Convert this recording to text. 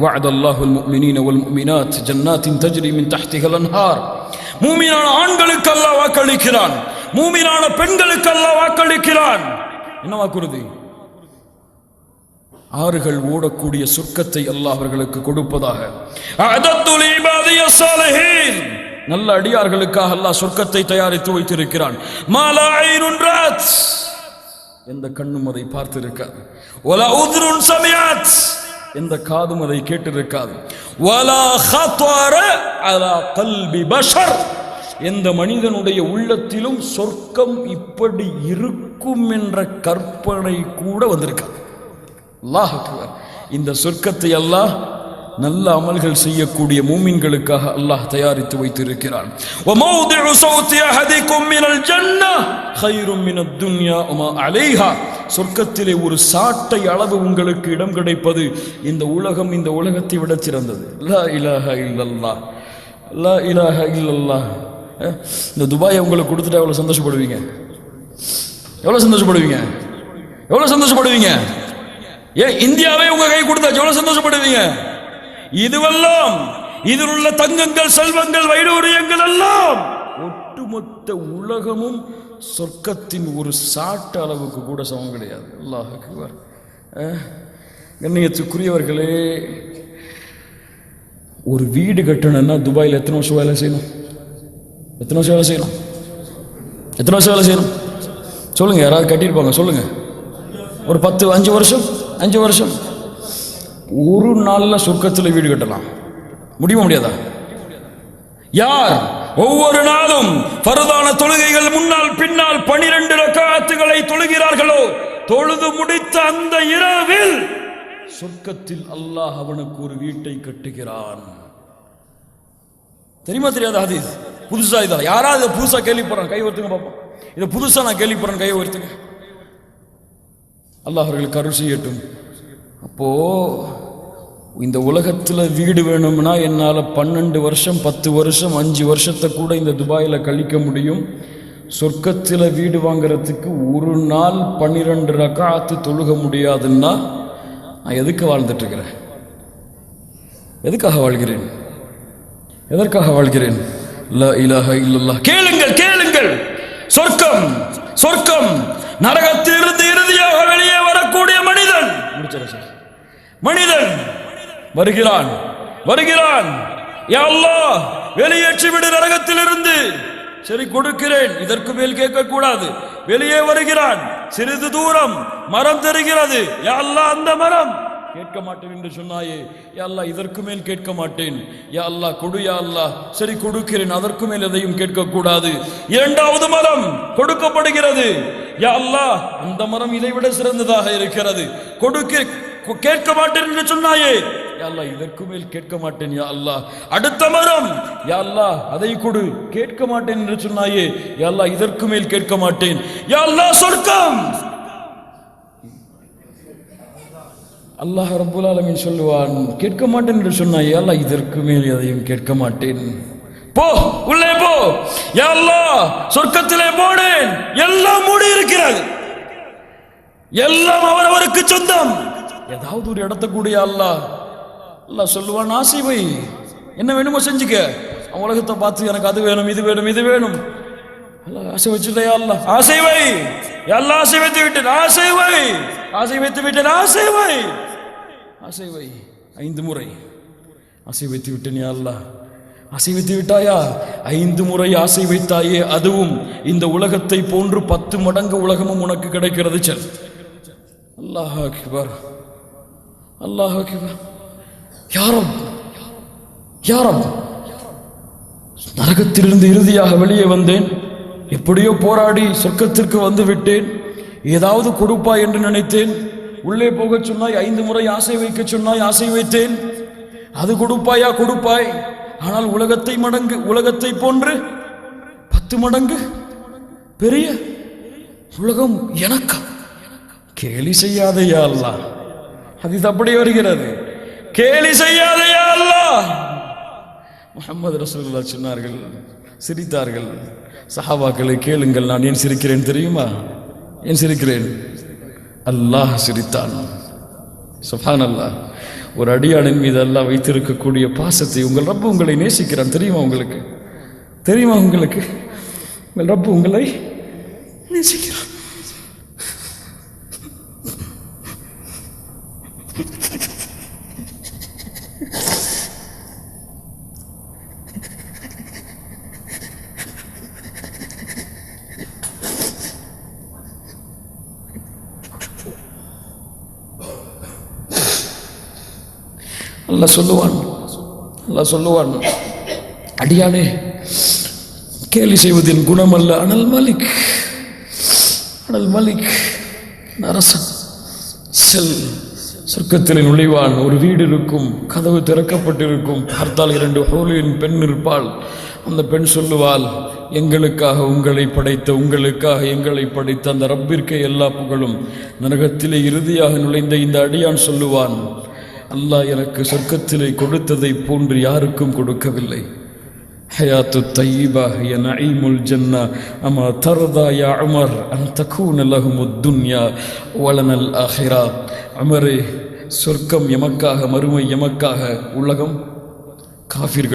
وعد الله المؤمنين والمؤمنات جنات تجري من تحتها الانهار மூமினான ஆண்களுக்கு அல்லாஹ் வாக்களிக்கிறான் மூமினான பெண்களுக்கு அல்லாஹ் வாக்களிக்கிறான் என்ன வாக்குறுதி ஆறுகள் ஓடக்கூடிய சொர்க்கத்தை அல்லாஹ் அவர்களுக்கு கொடுப்பதாக அஅதத்துல் இபாதிய ஸாலிஹீன். நல்ல அடியார்களுக்காக அல்லாஹ் சொர்க்கத்தை தயாரித்து வைத்திருக்கிறான் மாலா ஐனுன் ராத் எந்த கண்ணும் அதை பார்த்திருக்காது வலா உத்ருன் சமியாத் எந்த காதும் அதை கேட்டிருக்காது. எந்த மனிதனுடைய உள்ளத்திலும் சொர்க்கம் இப்படி இருக்கும் என்ற கற்பனை கூட வந்திருக்காது. அல்லாஹ் இந்த சொர்க்கத்தை அல்லாஹ் நல்ல அமல்கள் செய்யக்கூடிய மூமின்களுக்காக அல்லாஹ் தயாரித்து வைத்திருக்கிறான். ஒமௌதிஉ சௌதி அஹதிக்கும் மினல் ஜன்னஹ் கைரும் மினத் துன்யா உமா அலைஹா. சொர்க்கத்திலே ஒரு சாட்டை அளவு உங்களுக்கு இடம் கிடைப்பது இந்த உலகம் இந்த உலகத்தை விட சிறந்தது. லா இலாஹ இல்லல்லா லா இலாஹ இல்லல்லாஹ். இந்த துபாயை உங்களுக்கு கொடுத்துட்டா எவ்வளவு சந்தோஷப்படுவீங்க? எவ்வளவு சந்தோஷப்படுவீங்க? எவ்வளவு சந்தோஷப்படுவீங்க? ஏன் இந்தியாவே உங்க கை கொடுத்தாச்சு. எவ்வளவு சந்தோஷப்படுவீங்க? இதுவெல்லாம் இதில் உள்ள தங்கங்கள் செல்வங்கள் வைடூரியங்கள் எல்லாம் ஒட்டுமொத்த உலகமும் சொர்க்கத்தின் ஒரு சாட்டு அளவுக்கு கூட சமம் கிடையாது. அல்லாஹ் கண்ணியத்துக்குரியவர்களே ஒரு வீடு கட்டணும்னா துபாயில் எத்தனை வருஷம் வேலை செய்யணும்? எத்தனை வருஷம் வேலை செய்யணும்? எத்தனை வருஷம் வேலை செய்யணும்? சொல்லுங்க யாராவது கட்டியிருப்பாங்க சொல்லுங்கள் ஒரு பத்து அஞ்சு வருஷம்? அஞ்சு வருஷம். ஒரு நாளில் சொர்க்கத்தில் வீடு கட்டலாம். முடியுமா முடியாதா? யார்? ஒவ்வொரு நாளும் பருதான தொழுகைகள் முன்னால் பின்னால் பனிரெண்டு ரக்காத்துகளை தொழுகிறார்களோ? தொழுது முடித்த அந்த இரவில் சொர்க்கத்தில் அல்லாஹ் அவனுக்கு ஒரு வீட்டை கட்டுகிறான். தெரியுமா தெரியாத ஹதீஸ்? புதுசா இதா? யாராவது புதுசா கேள்விப்படுறான் கை ஒருத்துங்க பார்ப்போம் இதை புதுசா நான் கேள்விப்படுறேன் கை ஒருத்துங்க அல்லாஹ் அவர்கள் கருள் செய்யட்டும். அப்போ இந்த உலகத்தில் வீடு வேணும்னா என்னால் பன்னெண்டு வருஷம் பத்து வருஷம் அஞ்சு வருஷத்தை கூட இந்த துபாயில கழிக்க முடியும். சொர்க்கத்தில் வீடு வாங்குறதுக்கு ஒரு நாள் பன்னிரெண்டு ரக்காத்து தொழுக முடியாதுன்னா நான் எதுக்கு வாழ்ந்துட்டு இருக்கிறேன்? எதுக்காக வாழ்கிறேன்? எதற்காக வாழ்கிறேன்? லா இலாஹ கேளுங்கள் கேளுங்கள். சொர்க்கம் சொர்க்கம். நரகத்திலிருந்து இறுதியாக வெளியே வரக்கூடிய மனிதன். முடிச்சிட சார். மனிதன். வருகிறான். வருகிறான். யா அல்லாஹ் வெளியேற்றி விடு நரகத்திலிருந்து. சரி கொடுக்கிறேன். இதற்கு மேல் கேட்க கூடாது வெளியே வருகிறான். சிறிது தூரம் மரம் தெரிகிறது. யா அந்த மரம். கேட்க மாட்டேன் என்று சொன்னாயே. யா இதற்கு மேல் கேட்க மாட்டேன். யா அல்லா கொடு யா அல்லா சரி கொடுக்கிறேன். அதற்கு மேல் எதையும் கேட்க கூடாது இரண்டாவது மரம் கொடுக்கப்படுகிறது. யா அல்லா அந்த மரம் இதை விட சிறந்ததாக இருக்கிறது. கொடுக்க கேட்க மாட்டேன் என்று சொன்னாயே. யா இதற்கு மேல் கேட்க மாட்டேன் யா அல்லாஹ். அடுத்த மரம் யா அதை கொடு. கேட்க மாட்டேன் என்று சொன்னாயே யா இதற்கு மேல் கேட்க மாட்டேன். யா சொர்க்கம். அல்லாஹ் ரபுல் ஆலமின் சொல்லுவான் கேட்க மாட்டேன் என்று சொன்னாயே அல்லாஹ் இதற்கு மேல் எதையும் கேட்க மாட்டேன். போ உள்ளே போ. யா சொர்க்கத்திலே போனேன். எல்லாம் மூடி இருக்கிறது எல்லாம் அவரவருக்கு சொந்தம். ஏதாவது ஒரு இடத்த கூடிய அல்லாஹ். அல்ல சொல்லுவான் ஆசை வை என்ன வேணுமோ செஞ்சுக்க. அவன் உலகத்தை பார்த்து எனக்கு அது வேணும் இது வேணும் இது வேணும். அல்ல ஆசை வச்சுட்டயா அல்ல ஆசை வை. எல்லாம் ஆசை வைத்து விட்டேன் ஆசை வை. ஆசை வைத்து விட்டேன் ஆசை வை. ஆசை வை. ஐந்து முறை. ஆசை வைத்து விட்டேன் யா அல்லாஹ். ஆசை வைத்து விட்டாயா? ஐந்து முறை ஆசை வைத்தாயே அதுவும் இந்த உலகத்தை போன்று பத்து மடங்கு உலகமும் உனக்கு கிடைக்கிறது. செல். அல்லாஹ் அக்பர். அல்லாஹ் அக்பர். யாரம் யாரம் நரகத்திலிருந்து இறுதியாக வெளியே வந்தேன். எப்படியோ போராடி சொர்க்கத்திற்கு வந்து விட்டேன். ஏதாவது கொடுப்பா என்று நினைத்தேன். உள்ளே போகச் சொன்னாய் ஐந்து முறை ஆசை வைக்க சொன்னாய் ஆசை வைத்தேன். அது கொடுப்பாயா கொடுப்பாய். ஆனால் உலகத்தை மடங்கு உலகத்தை போன்று பத்து மடங்கு பெரிய உலகம் எனக்கா? கேலி செய்யாதையா அல்ல அது அப்படி வருகிறது. கேலி செய்யாதையா அல்லா முகமது ரசூல்லா சொன்னார்கள் சிரித்தார்கள். சஹாபாக்களை கேளுங்கள் நான் ஏன் சிரிக்கிறேன் தெரியுமா? ஏன் சிரிக்கிறேன்? அல்லாஹ் சிரித்தான். சுஹான் அல்லாஹ் ஒரு அடியாளின் மீது அல்லாஹ் வைத்திருக்கக்கூடிய பாசத்தை உங்கள் ரப்பு உங்களை நேசிக்கிறான். தெரியுமா உங்களுக்கு? தெரியுமா உங்களுக்கு? உங்கள் ரப்பு உங்களை நேசிக்கிறான். நல்லா சொல்லுவான். நல்லா சொல்லுவான். அடியானே கேலி செய்வதின் குணம் அல்ல அனல் மலிக் அனல் மலிக் அரசன் செல் சொர்க்கத்தில் நுழைவான். ஒரு வீடு இருக்கும் கதவு திறக்கப்பட்டிருக்கும். பார்த்தால் இரண்டு ஹோலியின் பெண் இருப்பாள் அந்த பெண் சொல்லுவாள் எங்களுக்காக உங்களை படைத்த உங்களுக்காக எங்களை படைத்த அந்த ரப்பிற்கே எல்லா புகழும். நரகத்திலே இறுதியாக நுழைந்த இந்த அடியான் சொல்லுவான் அல்லாஹ் எனக்கு சொர்க்கத்திலே கொடுத்ததை போன்று யாருக்கும் கொடுக்கவில்லை. ஹயாத்து தயீபாக ய நঈமுல் ஜன்னா. அமா தரதா யா அமர் அன் தகூன் லஹுமுத்துன்யா வளனல் அஹிரா அமரே சொர்க்கம் எமக்காக மறுமை எமக்காக உலகம் காஃபிர்கள்